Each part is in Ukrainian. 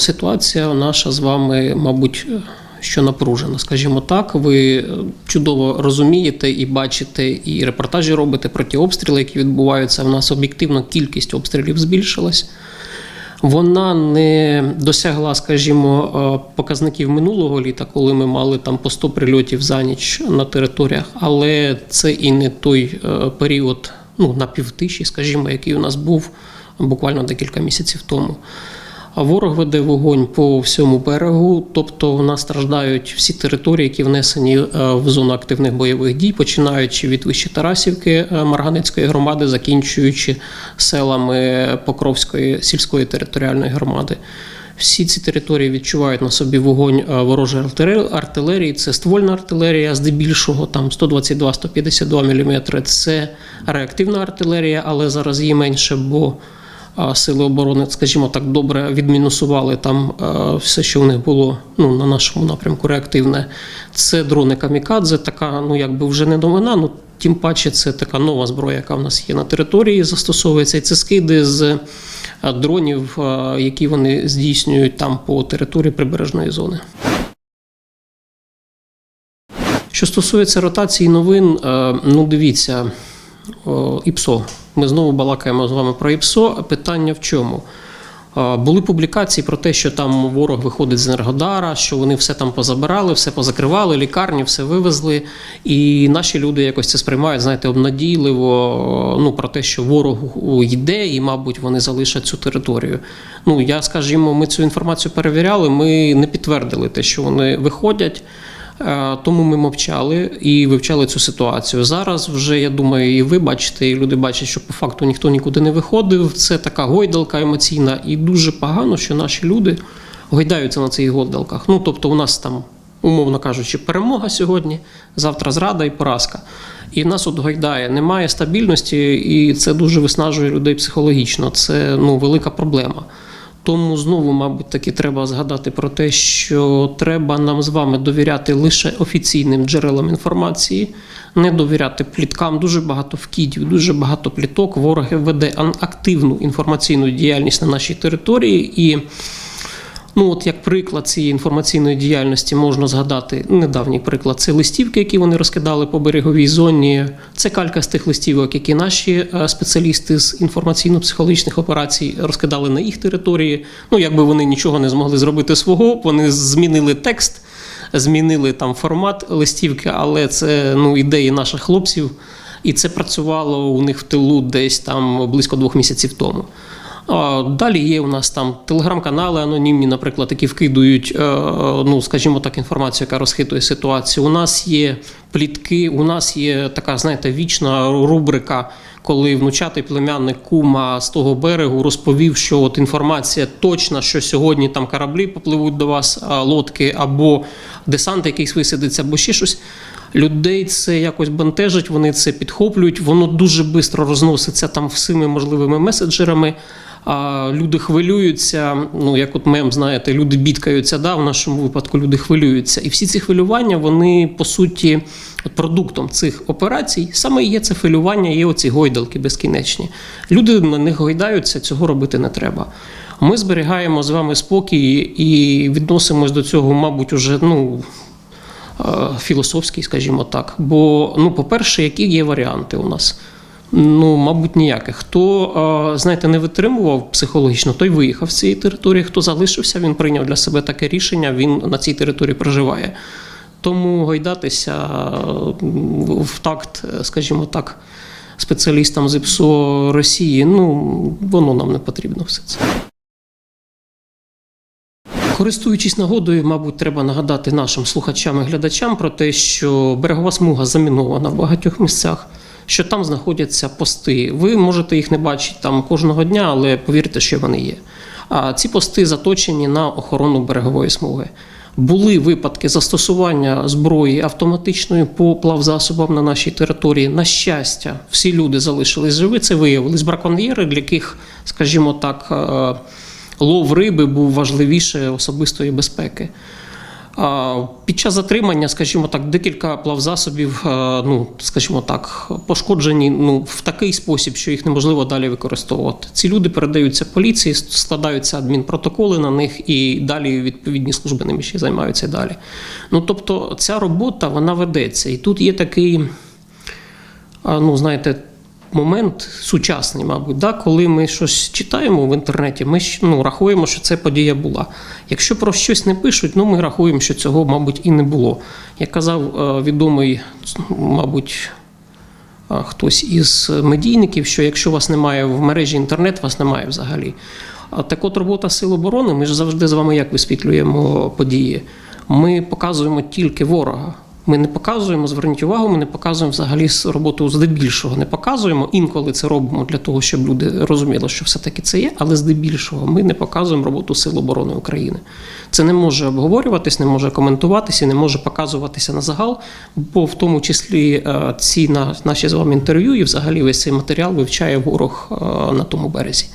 ситуація наша з вами, мабуть, що напружена, скажімо так. Ви е, чудово розумієте і бачите, і репортажі робите про ті обстріли, які відбуваються. У нас об'єктивно кількість обстрілів збільшилась. Вона не досягла, скажімо, е, показників минулого літа, коли ми мали там по 100 прильотів за ніч на територіях, але це і не той е, період, ну на півтиші, скажімо, який у нас був буквально декілька місяців тому. А ворог веде вогонь по всьому берегу, тобто в нас страждають всі території, які внесені е, в зону активних бойових дій, починаючи від вище Тарасівки е, Марганецької громади, закінчуючи селами Покровської сільської територіальної громади. Всі ці території відчувають на собі вогонь е, ворожої артилерії. Це ствольна артилерія, здебільшого там 122-152 мм. Це реактивна артилерія, але зараз її менше, бо сили оборони, скажімо так, добре відмінусували там все, що в них було ну, на нашому напрямку реактивне. Це дрони камікадзе, така, ну якби вже не новина, ну тим паче це така нова зброя, яка в нас є на території, застосовується. І це скиди з е, дронів, е, які вони здійснюють там по території прибережної зони. Що стосується ротації новин, е, ну дивіться, ІПСО. Ми знову балакаємо з вами про ІПСО. Питання в чому? Е, Були публікації про те, що там ворог виходить з Енергодара, що вони все там позабирали, все позакривали, лікарні, все вивезли. І наші люди якось це сприймають, знаєте, обнадійливо ну, про те, що ворог йде, і, мабуть, вони залишать цю територію. Ну, я скажімо, ми цю інформацію перевіряли, ми не підтвердили те, що вони виходять. Е, Тому ми мовчали і вивчали цю ситуацію. Зараз вже я думаю, і ви бачите, і люди бачать, що по факту ніхто нікуди не виходив. Це така гойдалка емоційна, і дуже погано, що наші люди гойдаються на цих гойдалках. Ну тобто, у нас там, умовно кажучи, перемога сьогодні, завтра зрада і поразка. І нас от гойдає, немає стабільності, і це дуже виснажує людей психологічно. Це ну велика проблема. Тому знову, мабуть, таки треба згадати про те, що треба нам з вами довіряти лише офіційним джерелам інформації, не довіряти пліткам. Дуже багато вкидів, дуже багато пліток. Ворог веде активну інформаційну діяльність на нашій території і. Ну, от як приклад цієї інформаційної діяльності можна згадати недавній приклад. Це листівки, які вони розкидали по береговій зоні. Це калька з тих листівок, які наші е, спеціалісти з інформаційно-психологічних операцій розкидали на їх території. Ну, якби вони нічого не змогли зробити свого, вони змінили текст, змінили там формат листівки, але це ну, ідеї наших хлопців, і це працювало у них в тилу десь там близько двох місяців тому. Далі є у нас там телеграм-канали анонімні, наприклад, які вкидують, е, ну скажімо так, інформацію, яка розхитує ситуацію. У нас є плітки, у нас є така, знаєте, вічна рубрика, коли внучатий племянник кума з того берегу розповів, що от інформація точна, що сьогодні там кораблі попливуть до вас, лодки або десант якийсь висадиться, або ще щось. Людей це якось бентежить, вони це підхоплюють, воно дуже швидко розноситься там всіми можливими меседжерами. А люди хвилюються. Ну як от мем, знаєте, люди бідкаються. Да, в нашому випадку люди хвилюються. І всі ці хвилювання, вони по суті от продуктом цих операцій саме є це хвилювання, є оці гойдалки безкінечні. Люди на них гойдаються, цього робити не треба. Ми зберігаємо з вами спокій і відносимось до цього, мабуть, уже ну е, філософський, скажімо так. Бо, ну, по-перше, які є варіанти у нас? Ну, мабуть, ніяких. Хто, е, знаєте, не витримував психологічно, той виїхав з цієї території. Хто залишився, він прийняв для себе таке рішення, він на цій території проживає. Тому гойдатися е, в такт, е, скажімо так, спеціалістам з ІПСО Росії, ну, воно нам не потрібно все це. Користуючись нагодою, мабуть, треба нагадати нашим слухачам і глядачам про те, що берегова смуга замінована в багатьох місцях, що там знаходяться пости. Ви можете їх не бачити там кожного дня, але повірте, що вони є. А ці пости заточені на охорону берегової смуги. Були випадки застосування зброї автоматичної по плавзасобам на нашій території. На щастя, всі люди залишились живі. Це виявились браконьєри, для яких, скажімо так, е, лов риби був важливіше особистої безпеки. Під час затримання, скажімо так, декілька плавзасобів, е, ну скажімо так, пошкоджені ну в такий спосіб, що їх неможливо далі використовувати. Ці люди передаються поліції, складаються адмінпротоколи на них, і далі відповідні служби ними ще займаються далі. Ну тобто, ця робота вона ведеться, і тут є такий, ну знаєте. Момент сучасний, мабуть, да, коли ми щось читаємо в інтернеті, ми ну, рахуємо, що це подія була. Якщо про щось не пишуть, ну ми рахуємо, що цього, мабуть, і не було. Як казав е, відомий, мабуть, е, хтось із медійників, що якщо вас немає в мережі інтернет, вас немає взагалі. Так от робота Сил оборони, ми ж завжди з вами як висвітлюємо події. Ми показуємо тільки ворога. Ми не показуємо, зверніть увагу, ми не показуємо взагалі роботу здебільшого. Не показуємо. Інколи це робимо для того, щоб люди розуміли, що все-таки це є, але здебільшого ми не показуємо роботу Сил оборони України. Це не може обговорюватись, не може коментуватися, не може показуватися на загал, бо в тому числі е, ці на- наші з вами інтерв'ю і взагалі весь цей матеріал вивчає ворог е, на тому березі.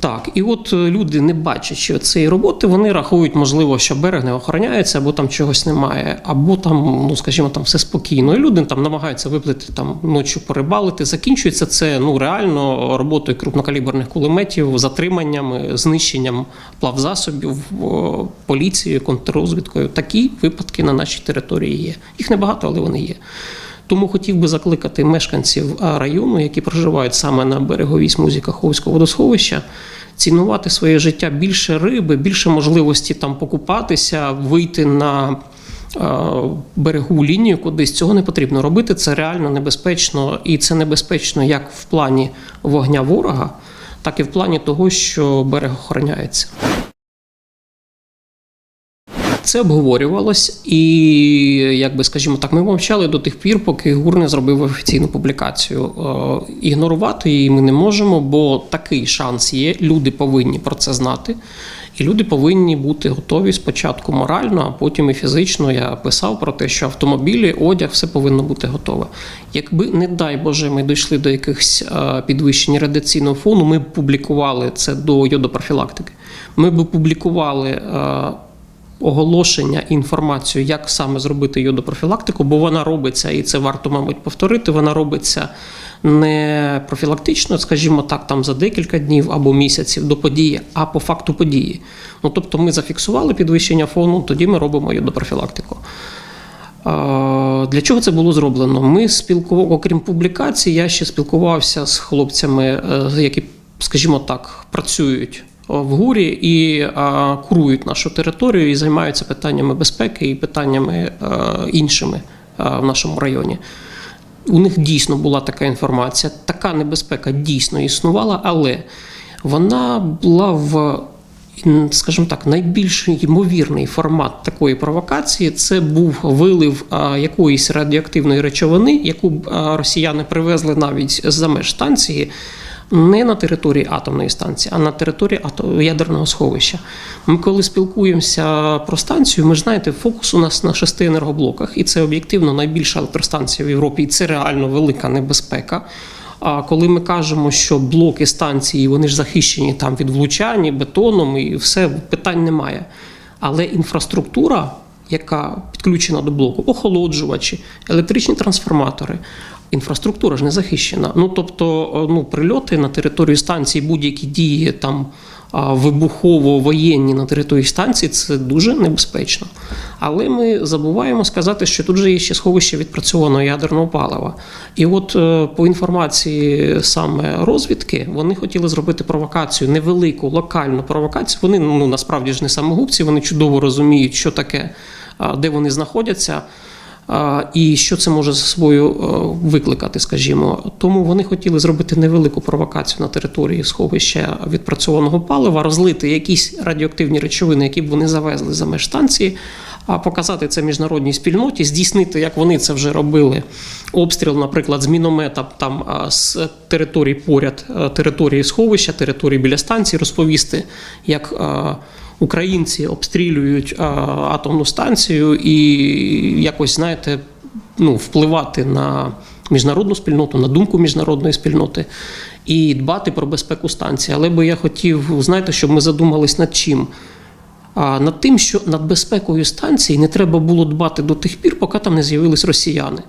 Так, і от е, люди, не бачачи цієї роботи, вони рахують, можливо, що берег не охороняється, або там чогось немає, або там, ну скажімо, там все спокійно. І люди там намагаються виплити там ночі порибалити. Закінчується це ну реально роботою крупнокаліберних кулеметів, затриманням, знищенням плавзасобів, поліцією, контррозвідкою. Такі випадки на нашій території є. Їх небагато, але вони є. Тому хотів би закликати мешканців району, які проживають саме на береговій смузі Каховського водосховища, цінувати своє життя більше риби, більше можливості там покупатися, вийти на а, берегову лінію кудись. Цього не потрібно робити. Це реально небезпечно, і це небезпечно як в плані вогня ворога, так і в плані того, що берег охороняється. Це обговорювалось, і як би скажімо так, ми мовчали до тих пір, поки ГУР не зробив офіційну публікацію. Е, Ігнорувати її ми не можемо, бо такий шанс є. Люди повинні про це знати, і люди повинні бути готові спочатку морально, а потім і фізично. Я писав про те, що автомобілі, одяг, все повинно бути готове. Якби, не дай Боже, ми дійшли до якихось е, підвищень радіаційного фону, ми б публікували це до йодопрофілактики. Ми б публікували. Оголошення, інформацію, як саме зробити йодопрофілактику, бо вона робиться, і це варто, мабуть, повторити. Вона робиться не профілактично, скажімо так, там за декілька днів або місяців до події, а по факту події. Ну тобто, ми зафіксували підвищення фону, тоді ми робимо йодопрофілактику. Для чого це було зроблено? Ми спілкували, окрім публікацій, я ще спілкувався з хлопцями, е, які, скажімо так, працюють в гурі і а, курують нашу територію і займаються питаннями безпеки і питаннями а, іншими в нашому районі. У них дійсно була така інформація, така небезпека дійсно існувала, але вона була в, скажімо так, найбільш ймовірний формат такої провокації. Це був вилив якоїсь радіоактивної речовини, яку росіяни привезли навіть з-за меж станції. Не на території атомної станції, а на території ядерного сховища. Ми коли спілкуємося про станцію, ми ж знаєте, фокус у нас на шести енергоблоках, і це об'єктивно найбільша електростанція в Європі, і це реально велика небезпека. А коли ми кажемо, що блоки станції вони ж захищені там від влучань, бетоном і все питань немає. Але інфраструктура, яка підключена до блоку, охолоджувачі, електричні трансформатори. Інфраструктура ж не захищена. Ну тобто, е, ну прильоти на територію станції, будь-які дії там вибухово-воєнні на території станції це дуже небезпечно. Але ми забуваємо сказати, що тут же є ще сховище відпрацьованого ядерного палива. І от е, по інформації саме розвідки, вони хотіли зробити провокацію, невелику локальну провокацію. Вони ну насправді ж не самогубці, вони чудово розуміють, що таке, де вони знаходяться. І що це може за собою е, викликати, скажімо. Тому вони хотіли зробити невелику провокацію на території сховища відпрацьованого палива, розлити якісь радіоактивні речовини, які б вони завезли за меж станції, показати це міжнародній спільноті, здійснити, як вони це вже робили. Обстріл, наприклад, з міномета там з території поряд е, території сховища, території біля станції, розповісти, як. Українці обстрілюють атомну станцію і якось, знаєте, ну, впливати на міжнародну спільноту, на думку міжнародної спільноти і дбати про безпеку станції. Але би я хотів, знаєте, щоб ми задумались над чим. а, над тим, що над безпекою станції не треба було дбати до тих пір, поки там не з'явились росіяни.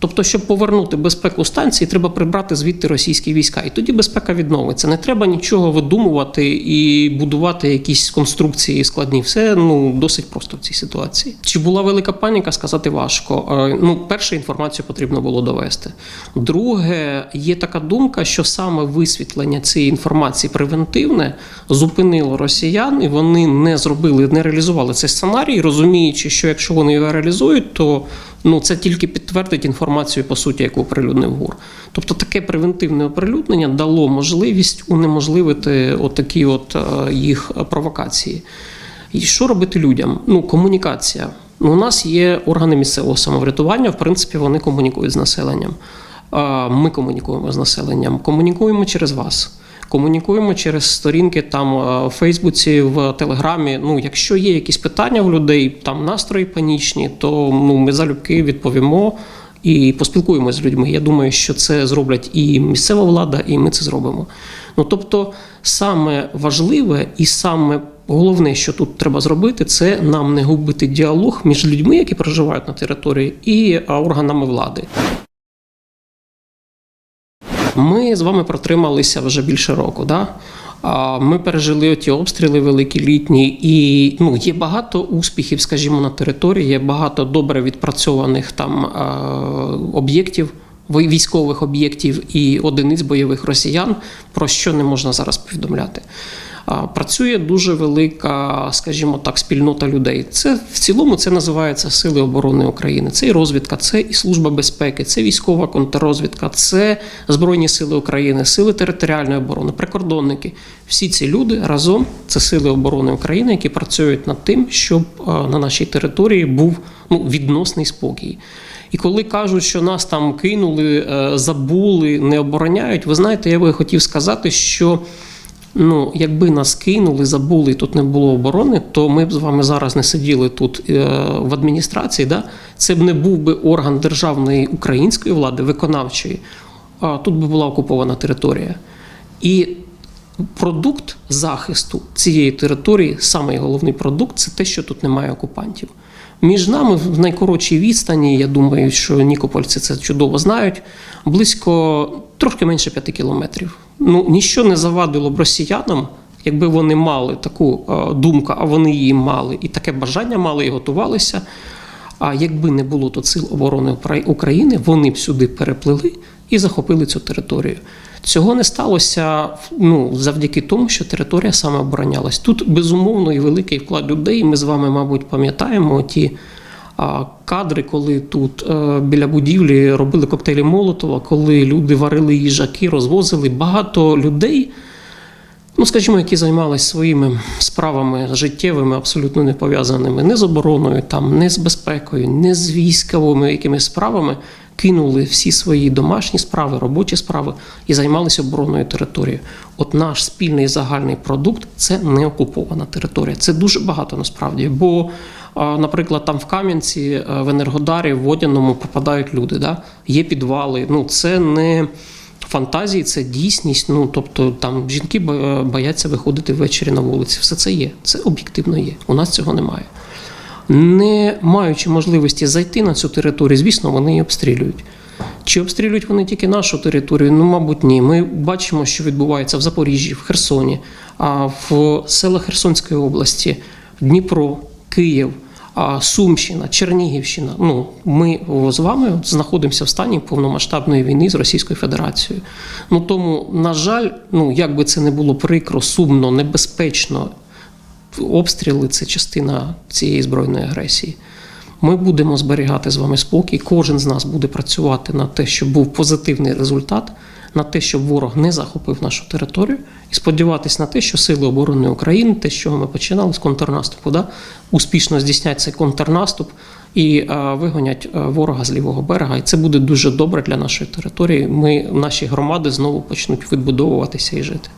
Тобто, щоб повернути безпеку станції, треба прибрати звідти російські війська. І тоді безпека відновиться. Не треба нічого видумувати і будувати якісь конструкції складні. Все ну досить просто в цій ситуації. Чи була велика паніка? Сказати важко. Е, Ну, перше, інформацію потрібно було довести. Друге, є така думка, що саме висвітлення цієї інформації превентивне зупинило росіян, і вони не зробили, не реалізували цей сценарій, розуміючи, що якщо вони його реалізують, то ну це тільки підтвердить інформацію по суті, яку оприлюднив ГУР. Тобто таке превентивне оприлюднення дало можливість унеможливити отакі от е, їх провокації. І що робити людям? Ну, комунікація. Ну, у нас є органи місцевого самоврядування, в принципі, вони комунікують з населенням. Ми комунікуємо з населенням, комунікуємо через вас. Комунікуємо через сторінки там е, в Фейсбуці, в Телеграмі. Ну, якщо є якісь питання у людей, там настрої панічні, то ну, ми залюбки відповімо і поспілкуємося з людьми. Я думаю, що це зроблять і місцева влада, і ми це зробимо. Ну тобто, саме важливе і саме головне, що тут треба зробити, це нам не губити діалог між людьми, які проживають на території, і органами влади. Ми з вами протрималися вже більше року. Да? Ми пережили ті обстріли великі літні, і ну, є багато успіхів, скажімо, на території, є багато добре відпрацьованих там об'єктів, військових об'єктів і одиниць бойових росіян, про що не можна зараз повідомляти. Працює дуже велика, скажімо так, спільнота людей. Це в цілому це називається Сили оборони України. Це і розвідка, це і служба безпеки, це військова контррозвідка, це Збройні Сили України, сили територіальної оборони, прикордонники. Всі ці люди разом це сили оборони України, які працюють над тим, щоб на нашій території був ну, відносний спокій. І коли кажуть, що нас там кинули, е, забули, не обороняють, ви знаєте, я би хотів сказати, що. Ну, якби нас кинули, забули, тут не було оборони, то ми б з вами зараз не сиділи тут е, в адміністрації. Да? Це б не був би орган державної української влади, виконавчої, а тут би була окупована територія. І продукт захисту цієї території, самий головний продукт це те, що тут немає окупантів. Між нами в найкоротшій відстані, я думаю, що нікопольці це чудово знають, близько трошки менше п'яти кілометрів. Ну, ніщо не завадило б росіянам, якби вони мали таку е, думку, а вони її мали, і таке бажання мали і готувалися. А якби не було тут сил оборони України, вони б сюди переплили і захопили цю територію. Цього не сталося ну, завдяки тому, що територія саме оборонялась. Тут безумовно і великий вклад людей. Ми з вами, мабуть, пам'ятаємо ті кадри, коли тут е, біля будівлі робили коктейлі Молотова, коли люди варили їжаки, розвозили багато людей. Ну, скажімо, які займалися своїми справами життєвими, абсолютно не пов'язаними не з обороною, там, не з безпекою, не з військовими якимись справами, кинули всі свої домашні справи, робочі справи і займалися обороною території. От наш спільний загальний продукт це не окупована територія. Це дуже багато насправді. Бо, наприклад, там в Кам'янці, е, в Енергодарі, в Водяному пропадають люди. Да? Є підвали. Ну, це не фантазії це дійсність. Ну тобто там жінки бояться виходити ввечері на вулиці. Все це є. Це об'єктивно є. У нас цього немає. Не маючи можливості зайти на цю територію, звісно, вони її обстрілюють. Чи обстрілюють вони тільки нашу територію? Ну, мабуть, ні. Ми бачимо, що відбувається в Запоріжжі, в Херсоні, а в селах Херсонської області, Дніпро, Київ, Сумщина, Чернігівщина. Ну, ми з вами знаходимося в стані повномасштабної війни з Російською Федерацією. Ну тому, на жаль, ну як би це не було прикро, сумно, небезпечно, обстріли це частина цієї збройної агресії. Ми будемо зберігати з вами спокій. Кожен з нас буде працювати на те, щоб був позитивний результат, на те, щоб ворог не захопив нашу територію, і сподіватися на те, що сили оборони України, те, з чого ми починали з контрнаступу, да, успішно здійснять цей контрнаступ і е, вигонять е, ворога з лівого берега. І це буде дуже добре для нашої території. Ми, наші громади знову почнуть відбудовуватися і жити.